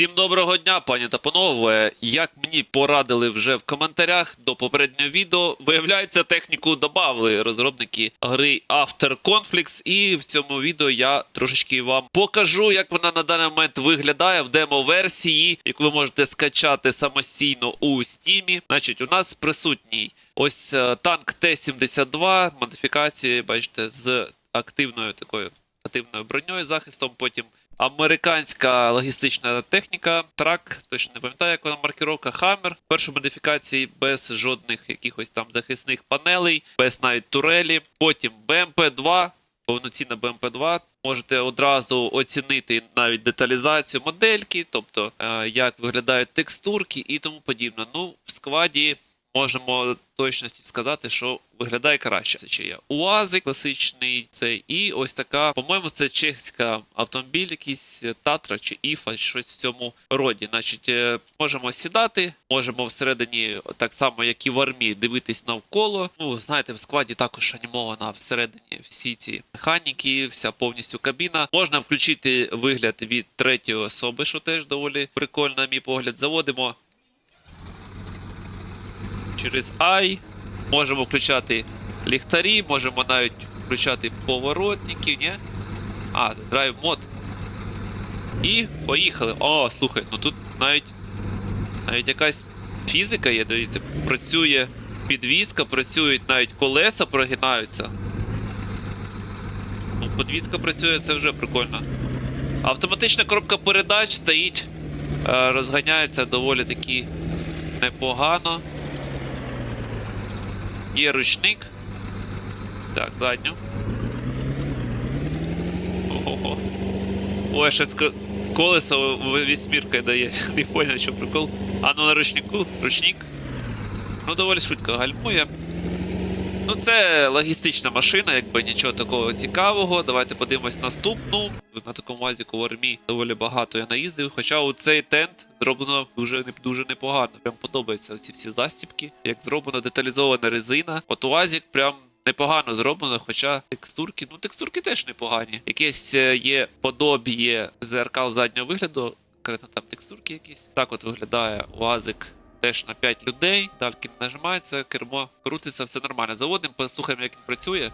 Всім доброго дня, пані та панове. Як мені порадили вже в коментарях до попереднього відео, виявляється, техніку додали розробники гри After Conflicts, і в цьому відео я трошечки вам покажу, як вона на даний момент виглядає в демо-версії, яку ви можете скачати самостійно у Steam. Значить, у нас присутній ось е, танк Т-72, модифікації, бачите, з активною такою активною броньою захистом. Потім американська логістична техніка, трак, точно не пам'ятаю, як вона маркіровка, Хаммер. Першої модифікації без жодних якихось там захисних панелей, без навіть турелі. Потім БМП-2, повноцінна БМП-2. Можете одразу оцінити навіть деталізацію модельки, тобто е, як виглядають текстурки і тому подібне. Ну, в складі можемо точності сказати, що виглядає краще. Це чи є УАЗик класичний, це і ось така, по-моєму, це чеська автомобіль, якийсь е, Татра чи Іфа, щось в цьому роді. Значить, е, можемо сідати, можемо всередині, так само як і в армії, дивитись навколо. Ну, знаєте, в складі також анімована всередині всі ці механіки, вся повністю кабіна. Можна включити вигляд від третьої особи, що теж доволі прикольно, на мій погляд. Заводимо через I. Можемо включати ліхтарі, можемо навіть включати поворотники, ні? А, драйв мод. І поїхали. О, слухай, ну тут навіть навіть якась фізика є, дивіться, працює підвізка, працюють навіть колеса прогинаються. Ну, підвізка працює, це вже прикольно. Автоматична коробка передач стоїть, е, розганяється доволі таки непогано. Є ручник. Так, задню. Ого. Ой, ще колесо вісьмірка дає. Не понял, що прикол. А ну на ручнику, ручник. Ну, доволі швидко гальмує. Ну, це логістична машина, якби нічого такого цікавого. Давайте подивимось наступну. На такому вазіку в армії доволі багато я наїздив. Хоча у цей тент зроблено дуже дуже непогано. Прям подобаються ці всі застібки. Як зроблена деталізована резина. От УАЗік прям непогано зроблено, хоча текстурки, ну текстурки теж непогані. Якесь е, є подобіє зеркал заднього вигляду. Конкретно там текстурки якісь. Так от виглядає УАЗик теж на 5 людей. Дальки нажимається, кермо крутиться, все нормально. Заводимо, послухаємо, як він працює.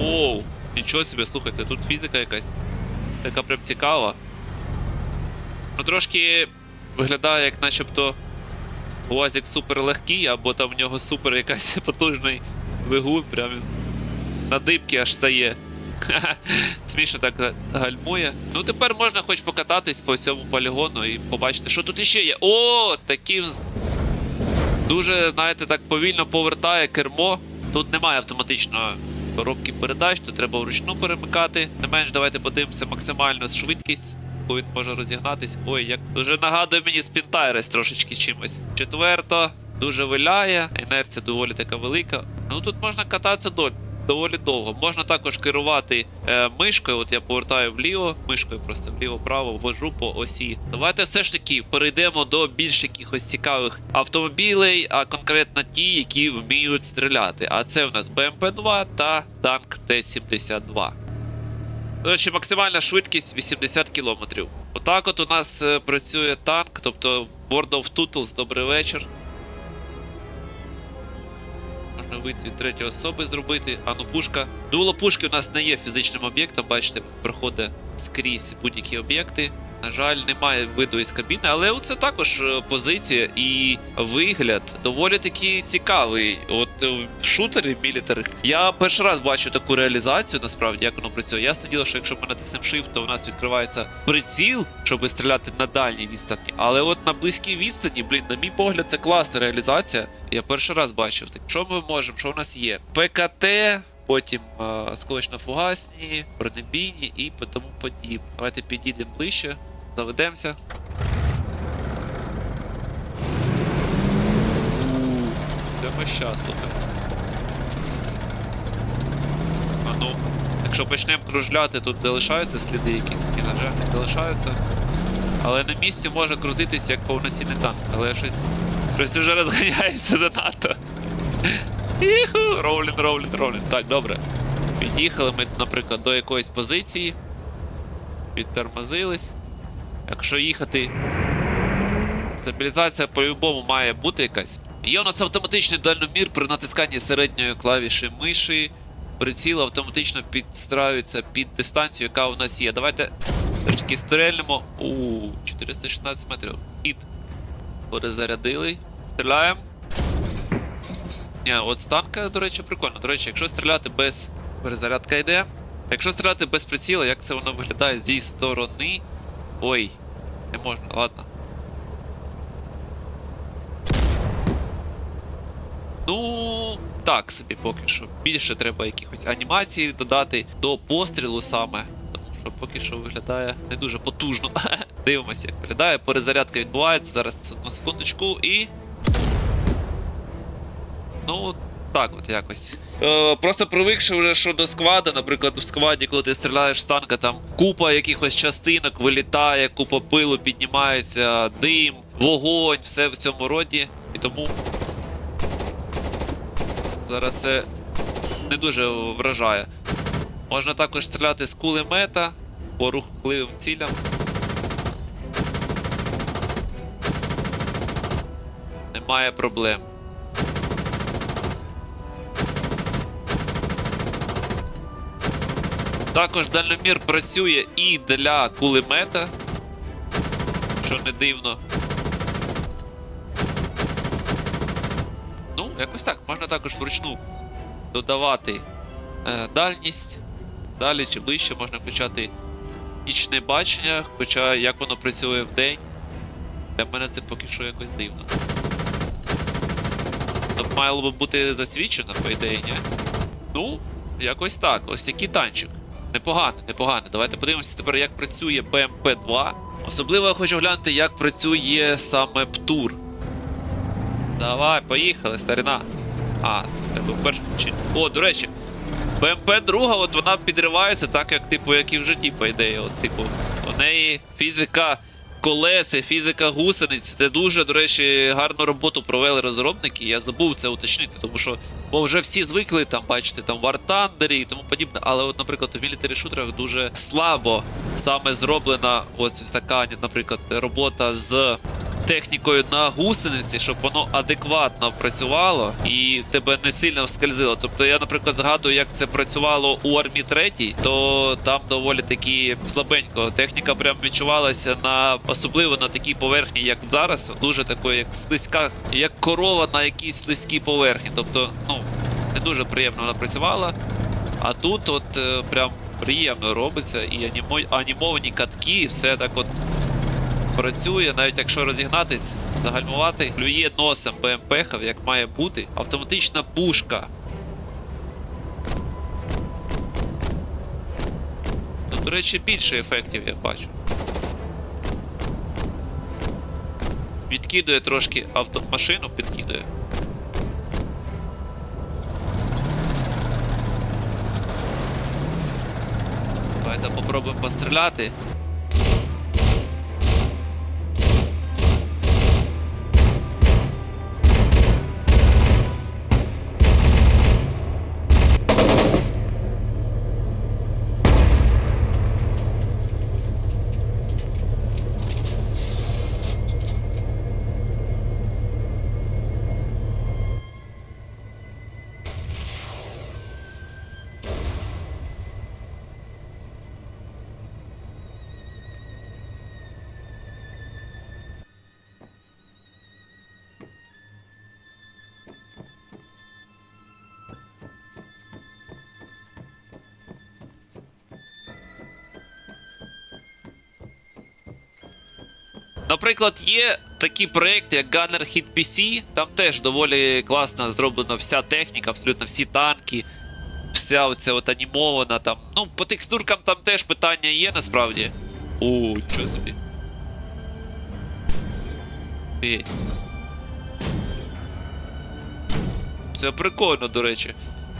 Оу, нічого собі, слухайте, тут фізика якась. Така прям цікава. Ну трошки виглядає, як начебто УАЗик супер легкий, або там в нього супер якась потужний двигун, прям на дибки аж стає. Смішно так гальмує. Ну тепер можна хоч покататись по цьому полігону і побачити, що тут іще є. О, таким дуже, знаєте, так повільно повертає кермо. Тут немає автоматичної коробки передач, тут треба вручну перемикати. Не менш, давайте подивимося максимальну швидкість, бо він може розігнатись. Ой, як дуже нагадує мені спінтайрес трошечки чимось. Четверто, дуже виляє, інерція доволі така велика. Ну тут можна кататися до. Доволі довго. Можна також керувати е, мишкою. От я повертаю вліво, мишкою просто вліво-право ввожу по осі. Давайте все ж таки перейдемо до більш якихось цікавих автомобілей, а конкретно ті, які вміють стріляти. А це у нас БМП-2 та танк Т-72. До речі, максимальна швидкість 80 км. Отак от у нас е, працює танк, тобто World of Tootles, добрий вечір. Можна вид від третьої особи зробити. А ну пушка. Дуло пушки у нас не є фізичним об'єктом, бачите, проходить скрізь будь-які об'єкти. На жаль, немає виду із кабіни, але це також е, позиція і вигляд доволі таки цікавий. От е, в шутері мілітарих я перший раз бачу таку реалізацію, насправді, як воно працює. Ясне діло, що якщо ми натиснемо Shift, то у нас відкривається приціл, щоб стріляти на дальній відстані. Але от на близькій відстані, блін, на мій погляд, це класна реалізація. Я перший раз бачив. Так що ми можемо? Що у нас є? ПКТ. Потім е, сколочно-фугасні, бронебійні і тому подібне. Давайте підійдемо ближче, заведемося. Це ми щас, слухай. А ну, якщо почнемо кружляти, тут залишаються сліди якісь, ні, на жаль, не залишаються. Але на місці може крутитись як повноцінний танк, але щось. Щось вже розганяється занадто. Іху, Роулін, роулін, роулін. Так, добре. Під'їхали ми, наприклад, до якоїсь позиції. Підтормозились. Якщо їхати. Стабілізація по-любому має бути якась. Є у нас автоматичний дальномір при натисканні середньої клавіші миші. Приціл автоматично підстраюється під дистанцію, яка у нас є. Давайте таки стрельнемо. У 416 метрів. Хід. Перезарядили. Стріляємо. Ні, от з танка, до речі, прикольно. До речі, якщо стріляти без перезарядка йде. Якщо стріляти без приціла, як це воно виглядає зі сторони. Ой, не можна, ладно. Ну, так собі поки що. Більше треба якихось анімацій додати до пострілу саме. Тому що поки що виглядає не дуже потужно. Дивимося, як виглядає. Перезарядка відбувається. Зараз одну секундочку і. Ну, так от якось. Е, просто привикши вже, що до сквада, наприклад, в скваді, коли ти стріляєш з танка, там купа якихось частинок вилітає, купа пилу піднімається, дим, вогонь, все в цьому роді. І тому зараз це не дуже вражає. Можна також стріляти з кулемета по рухливим цілям. Немає проблем. Також дальномір працює і для кулемета, що не дивно. Ну, якось так. Можна також вручну додавати е, дальність. Далі чи ближче можна включати нічне бачення, хоча як воно працює в день, для мене це поки що якось дивно. Тобто мало би бути засвідчено, по ідеї, ні? Ну, якось так. Ось такий танчик. Непогано, непогано. Давайте подивимося тепер, як працює БМП-2. Особливо я хочу глянути, як працює саме ПТУР. Давай, поїхали, старина. А, треба перше включити. О, до речі, БМП-2, от вона підривається так, як типу, як і в житті, по ідеї. От, типу, у неї фізика колеси, фізика гусениць. Це дуже, до речі, гарну роботу провели розробники. Я забув це уточнити, тому що бо вже всі звикли там, бачити там War Thunder і тому подібне. Але, от, наприклад, у мілітарі шутерах дуже слабо саме зроблена ось така, наприклад, робота з технікою на гусениці, щоб воно адекватно працювало і тебе не сильно вскользило. Тобто я, наприклад, згадую, як це працювало у армії 3, то там доволі таки слабенько. Техніка прям відчувалася на особливо на такій поверхні, як зараз, дуже такої, як слизька, як корова на якійсь слизькій поверхні. Тобто, ну не дуже приємно вона працювала. А тут, от е, прям приємно робиться, і анімо... анімовані катки, і все так от працює, навіть якщо розігнатись, загальмувати, клює носом БМП, як має бути. Автоматична пушка. Тут, до речі, більше ефектів я бачу. Відкидує трошки автомашину, підкидує. Давайте попробуємо постріляти. Наприклад, є такі проекти, як Gunner Hit PC, там теж доволі класно зроблена вся техніка, абсолютно всі танки, вся оця от анімована там. Ну, по текстуркам там теж питання є насправді. О, що собі. Це прикольно, до речі.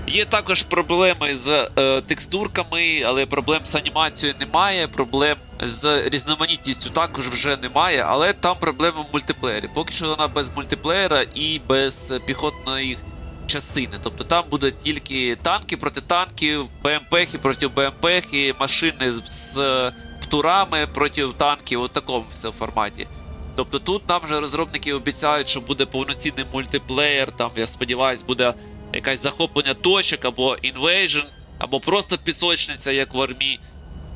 Є також проблеми з е, текстурками, але проблем з анімацією немає. Проблем з різноманітністю також вже немає, але там проблема в мультиплеєрі. Поки що вона без мультиплеєра і без піхотної частини. Тобто там будуть тільки танки проти танків, БМПхи проти БМПхи, машини з, з птурами проти танків, у такому все форматі. Тобто тут нам вже розробники обіцяють, що буде повноцінний мультиплеєр, там, я сподіваюся, буде якесь захоплення точок або інвейжн, або просто пісочниця, як в армії,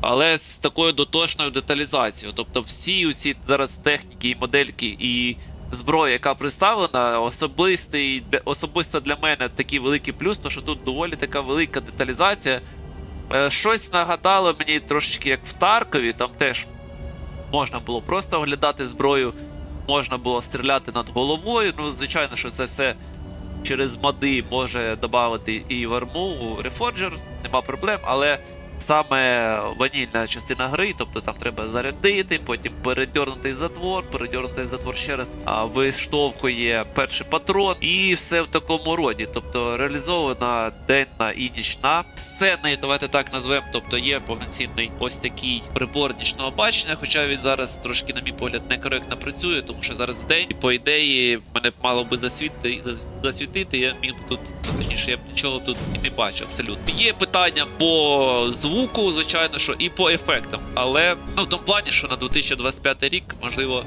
але з такою дотошною деталізацією. Тобто всі ці зараз техніки і модельки і зброя, яка представлена, особистий, особисто для мене такий великий плюс, то що тут доволі така велика деталізація. Е, Щось нагадало мені трошечки як в Таркові, там теж можна було просто оглядати зброю, можна було стріляти над головою. Ну, звичайно, що це все через моди може додати і Варму Рефорджер нема проблем, але саме ванільна частина гри, тобто там треба зарядити, потім передьорнутий затвор, передьорнутий затвор ще раз а, виштовхує перший патрон, і все в такому роді. Тобто реалізована денна і нічна сцени, давайте так назвемо. Тобто є повноцінний ось такий прибор нічного бачення, хоча він зараз трошки, на мій погляд, некоректно працює, тому що зараз день, і по ідеї мене б мало би засвітити, засвітити. Я міг тут, точніше, я б нічого тут і не бачу абсолютно. Є питання по звуку, звичайно, що і по ефектам, але ну в тому плані, що на 2025 рік, можливо.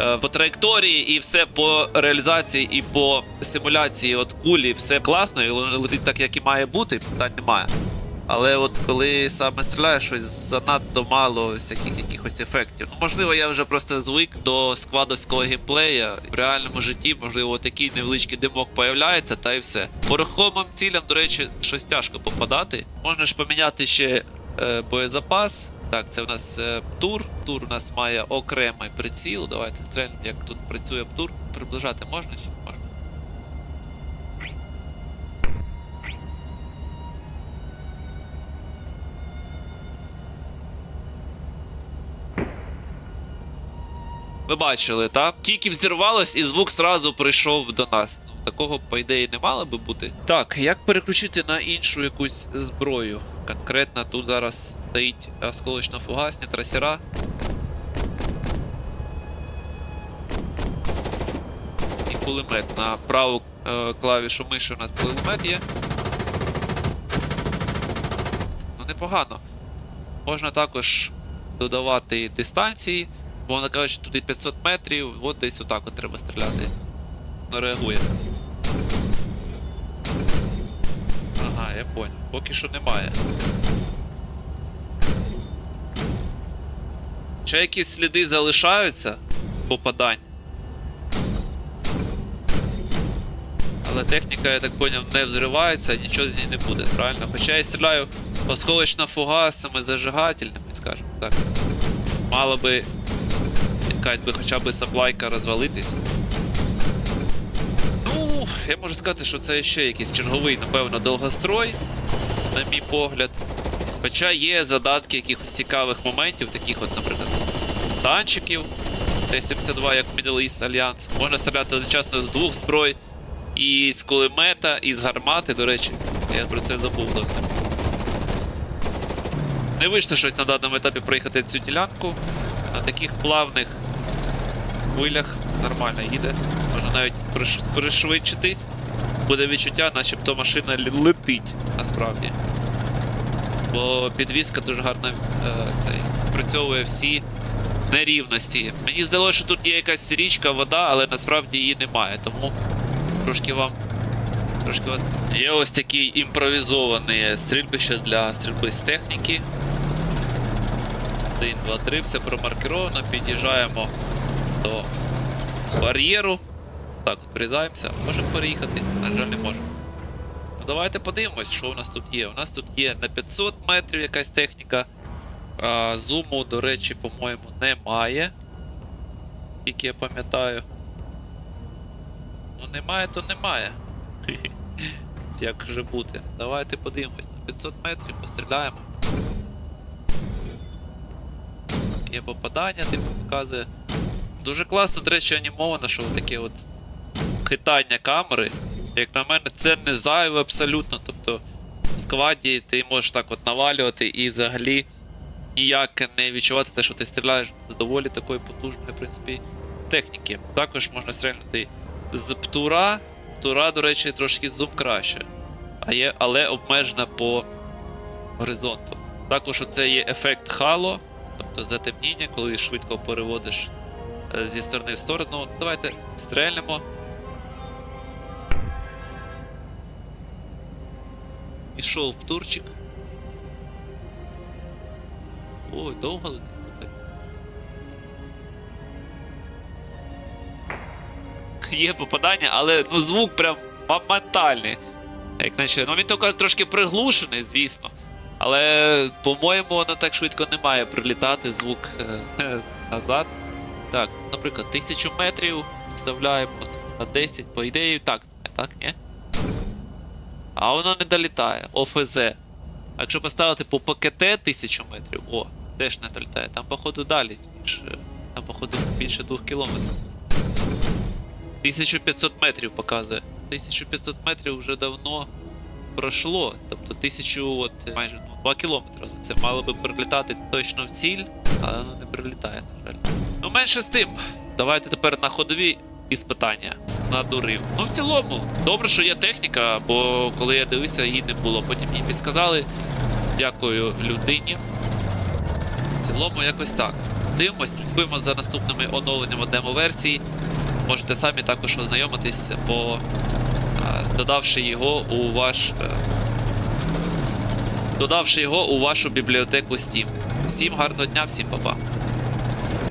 е, По траєкторії і все по реалізації і по симуляції от кулі, все класно, і летить так, як і має бути, питань немає. Але от коли саме стріляєш, щось занадто мало всяких якихось ефектів. Ну, можливо, я вже просто звик до сквадовського геймплея. В реальному житті, можливо, такий невеличкий димок появляється, та й все. По рухомим цілям, до речі, щось тяжко попадати. Можна ж поміняти ще е, боєзапас. Так, це у нас е, птур. Птур у нас має окремий приціл. Давайте стрельнемо, як тут працює птур. Приближати можна Ви бачили, так? Тільки взірвалось і звук зразу прийшов до нас. Такого, по ідеї, не мало би бути. Так, як переключити на іншу якусь зброю? Конкретно тут зараз стоїть осколочно-фугасні трасера. І кулемет. На праву е, клавішу миші у нас кулемет є. Ну, непогано. Можна також додавати дистанції. Бо вона каже, що туди 500 метрів, от десь отак от треба стріляти. Воно реагує. Ага, я понял. Поки що немає. Ще якісь сліди залишаються попадань. Але техніка, я так поняв, не взривається, нічого з ній не буде, правильно? Хоча я стріляю осколочно-фугасами зажигательними, скажімо так. Мало би якась би хоча б саплайка розвалитись. Ну, я можу сказати, що це ще якийсь черговий, напевно, довгострой, на мій погляд. Хоча є задатки якихось цікавих моментів, таких от, наприклад, танчиків. Т-72, як Middle East Alliance. Можна стріляти одночасно з двох зброй. І з кулемета, і з гармати, до речі. Я про це забув зовсім. Не вийшло щось на даному етапі проїхати цю ділянку. На таких плавних хвилях нормально їде. Можна навіть пришвидшитись. Буде відчуття, начебто машина летить насправді. Бо підвізка дуже гарно е, працьовує всі нерівності. Мені здалося, що тут є якась річка, вода, але насправді її немає. Тому трошки вам. Трошки вам... Є ось такий імпровізований стрільбище для стрільби з техніки. 1, 2, 3, все промаркеровано, під'їжджаємо до бар'єру. Так, от врізаємося. Можемо переїхати, на жаль, не можемо. Ну, давайте подивимось, що у нас тут є. У нас тут є на 500 метрів якась техніка. А, зуму, до речі, по-моєму, немає. Тільки я пам'ятаю. Ну немає, то немає. Як же бути? Давайте подивимось. На 500 метрів постріляємо. Є попадання, типу показує. Дуже класно, до речі, анімовано, що таке от хитання камери. Як на мене, це не зайве абсолютно. Тобто в складі ти можеш так от навалювати і взагалі ніяк не відчувати те, що ти стріляєш з доволі такої потужної, в принципі, техніки. Також можна стрільнути з птура, Тура, до речі, трошки зум краще. А є, але обмежена по горизонту. Також оце є ефект хало, тобто затемніння, коли швидко переводиш зі сторони в сторону. Давайте стрельнемо. Пішов птурчик. Ой, довго летить. Є попадання, але ну звук прям моментальний. Як наче, ну він тільки трошки приглушений, звісно. Але, по-моєму, воно так швидко не має прилітати звук е, назад. Так, наприклад, 1000 метрів вставляємо на 10, по ідеї, так, не так, ні? А воно не долітає. ОФЗ. А якщо поставити по ПКТ 1000 метрів, о, теж не долітає. Там, походу, далі, ніж. е, Там, походу, більше 2 кілометрів. 1500 метрів показує. 1500 метрів вже давно пройшло. Тобто 1000, от майже ну, 2 кілометри. Це мало би прилітати точно в ціль, але воно не прилітає, на жаль. Менше з тим. Давайте тепер на ходові іспитання. Надурив. Ну, в цілому, добре, що є техніка, бо коли я дивився, її не було. Потім їй підсказали. Дякую людині. В цілому, якось так. Дивимось, слідкуємо за наступними оновленнями демо-версії. Можете самі також ознайомитись, бо е, додавши його у ваш. е, Додавши його у вашу бібліотеку Steam. Всім гарного дня, всім па-па.